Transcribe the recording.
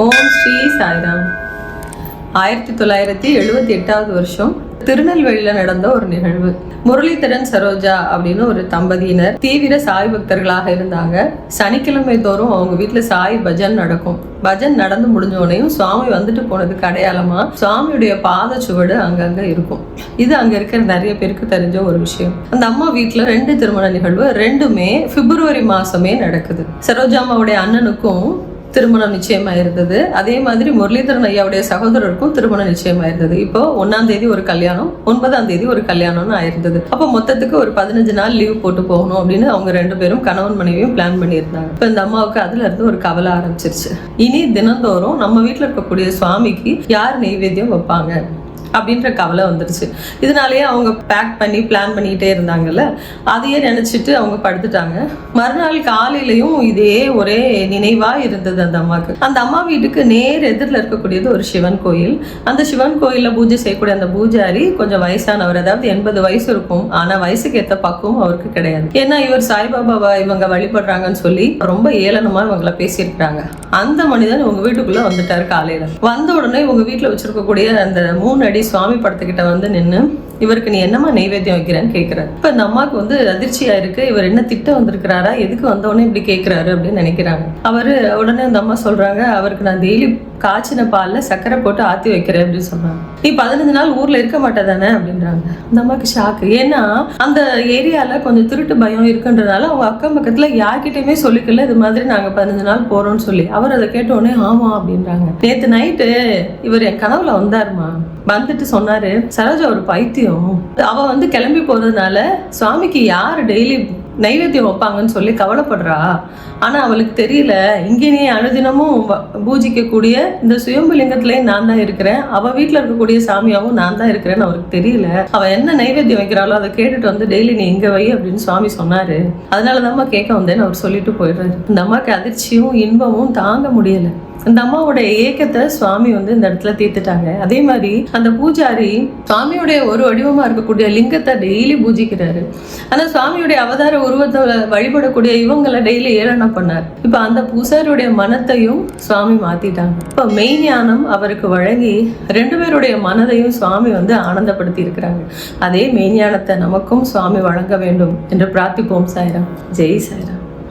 ஓம் ஸ்ரீ சாய்ராம். ஆயிரத்தி தொள்ளாயிரத்தி எழுபத்தி எட்டாவது வருஷம் திருநெல்வேலியில் நடந்த ஒரு நிகழ்வு. முரளிதரன் சரோஜா அப்படின்னு ஒரு தம்பதியினர் தீவிர சாய் பக்தர்களாக இருந்தாங்க. சனிக்கிழமை தோறும் அவங்க வீட்டில் சாய் பஜன் நடக்கும். பஜன் நடந்து முடிஞ்ச உடனேயும் சுவாமி வந்துட்டு போனதுக்கு அடையாளமா சுவாமியுடைய பாத சுவடு அங்கங்க இருக்கும். இது அங்க இருக்கிற நிறைய பேருக்கு தெரிஞ்ச ஒரு விஷயம். அந்த அம்மா வீட்டில் ரெண்டு திருமண நிகழ்வு. ரெண்டுமே பிப்ரவரி மாசமே நடக்குது. சரோஜா அம்மாவுடைய அண்ணனுக்கும் திருமணம் நிச்சயமாயிருந்தது. அதே மாதிரி முரளிதரன் ஐயாவுடைய சகோதரருக்கும் திருமணம் நிச்சயமாயிருந்தது. இப்போ ஒன்னாம் தேதி ஒரு கல்யாணம் ஒன்பதாம் தேதி ஒரு கல்யாணம்னு ஆயிருந்தது. அப்போ மொத்தத்துக்கு ஒரு பதினஞ்சு நாள் லீவ் போட்டு போகணும் அப்படின்னு அவங்க ரெண்டு பேரும் கணவன் மனைவியும் பிளான் பண்ணியிருந்தாங்க. இப்போ இந்த அம்மாவுக்கு அதுல இருந்து ஒரு கவலை ஆரம்பிச்சிருச்சு. இனி தினந்தோறும் நம்ம வீட்டில் இருக்கக்கூடிய சுவாமிக்கு யார் நெய்வேத்தியம் வைப்பாங்க? அப்படின்ற கவலை வந்துடுச்சு இதனாலேயே அவங்க பேக் பண்ணி பிளான் பண்ணிக்கிட்டே இருந்தாங்கல்ல அதையே நினச்சிட்டு அவங்க படுத்துட்டாங்க. மறுநாள் காலையிலையும் இதே ஒரே நினைவாக இருந்தது அந்த அம்மாவுக்கு. அந்த அம்மா வீட்டுக்கு நேர் எதிரில் இருக்கக்கூடியது ஒரு சிவன் கோயில். அந்த சிவன் கோயிலில் பூஜை செய்யக்கூடிய அந்த பூஜாரி கொஞ்சம் வயசானவர் அதாவது எண்பது வயசு இருக்கும். ஆனால் வயசுக்கு ஏற்ற பக்குவம் அவருக்கு கிடையாது. ஏன்னா இவர் சாய்பாபாவை இவங்க வழிபடுறாங்கன்னு சொல்லி ரொம்ப ஏளனமாக இவங்களை பேசியிருக்கிறாங்க. அந்த மனிதன் உங்கள் வீட்டுக்குள்ளே வந்துட்டார் காலையில். வந்த உடனே உங்கள் வீட்டில் வச்சிருக்கக்கூடிய அந்த மூணு அடி சுவாமி படத்துக்கிட்ட வந்து நின்று இவருக்கு நீ என்னம்மா நெய்வேத்தியம் வைக்கிறேன்னு கேட்குறாரு இப்ப இந்த அம்மாவுக்கு வந்து அதிர்ச்சியா இருக்கு. இவர் என்ன திட்ட வந்திருக்கிறாரா? எதுக்கு வந்த உடனே இப்படி கேட்குறாரு அப்படின்னு நினைக்கிறாங்க. அவரு உடனே அந்த அம்மா சொல்றாங்க அவருக்கு நான் டெய்லி காய்ச்சின பாலில் சக்கரை போட்டு ஆத்தி வைக்கிறேன் அப்படின்னு சொன்னாங்க. நீ பதினஞ்சு நாள் ஊர்ல இருக்க மாட்டேதானே அப்படின்றாங்க. அந்த அம்மாவுக்கு ஷாக்கு ஏன்னா அந்த ஏரியால கொஞ்சம் திருட்டு பயம் இருக்குன்றதுனால அவங்க அக்கம் பக்கத்துல யார்கிட்டயுமே சொல்லிக்கல இது மாதிரி நாங்க பதினஞ்சு நாள் போறோம்னு சொல்லி. அவர் அதை கேட்ட உடனே ஆமா அப்படின்றாங்க. நேத்து நைட்டு இவர் என் கனவுல வந்தாருமா? வந்துட்டு சொன்னாரு சரோஜா ஒரு பைத்தியம். அவ வந்து கிளம்பி போறதுனால சுவாமிக்கு யார் டெய்லி நைவேத்தியம் வைப்பாங்கன்னு சொல்லி கவலைப்படுறா. ஆனால் அவளுக்கு தெரியல. இங்கே நீ அனுதினமும் வ- பூஜிக்கக்கூடிய இந்த சுயம்பு நான் தான் இருக்கிறேன். அவள் வீட்டில் இருக்கக்கூடிய சாமியாகவும் நான் தான் இருக்கிறேன்னு அவருக்கு தெரியல. அவள் என்ன நைவேத்தியம் வைக்கிறாளோ அதை கேட்டுட்டு வந்து டெய்லி நீ இங்கே வை அப்படின்னு சுவாமி சொன்னார். அதனால தான்மா கேட்க வந்தேன்னு அவர் சொல்லிட்டு போயிடுறாரு. இந்த அம்மாவுக்கு அதிர்ச்சியும் இன்பமும் தாங்க முடியல. அந்த அம்மாவோட ஏக்கத்தை சுவாமி வந்து இந்த இடத்துல தீர்த்துட்டாங்க. அதே மாதிரி அந்த பூஜாரி சுவாமியுடைய ஒரு வடிவமாக இருக்கக்கூடிய லிங்கத்தை டெய்லி பூஜிக்கிறாரு. ஆனால் சுவாமியுடைய அவதார உருவத்தை வழிபடக்கூடிய இவங்களை டெய்லி ஏளனம் பண்ணார். இப்போ அந்த பூசாரியுடைய மனத்தையும் சுவாமி மாத்திட்டாங்க. மெய் ஞானம் அவருக்கு வழங்கி ரெண்டு பேருடைய மனதையும் சுவாமி வந்து ஆனந்தப்படுத்தி இருக்கிறாங்க. அதே மெய்ஞானத்தை நமக்கும் சுவாமி வழங்க வேண்டும் என்று பிரார்த்திப்போம் சாய்ராம். ஜெய் சாய்ராம்.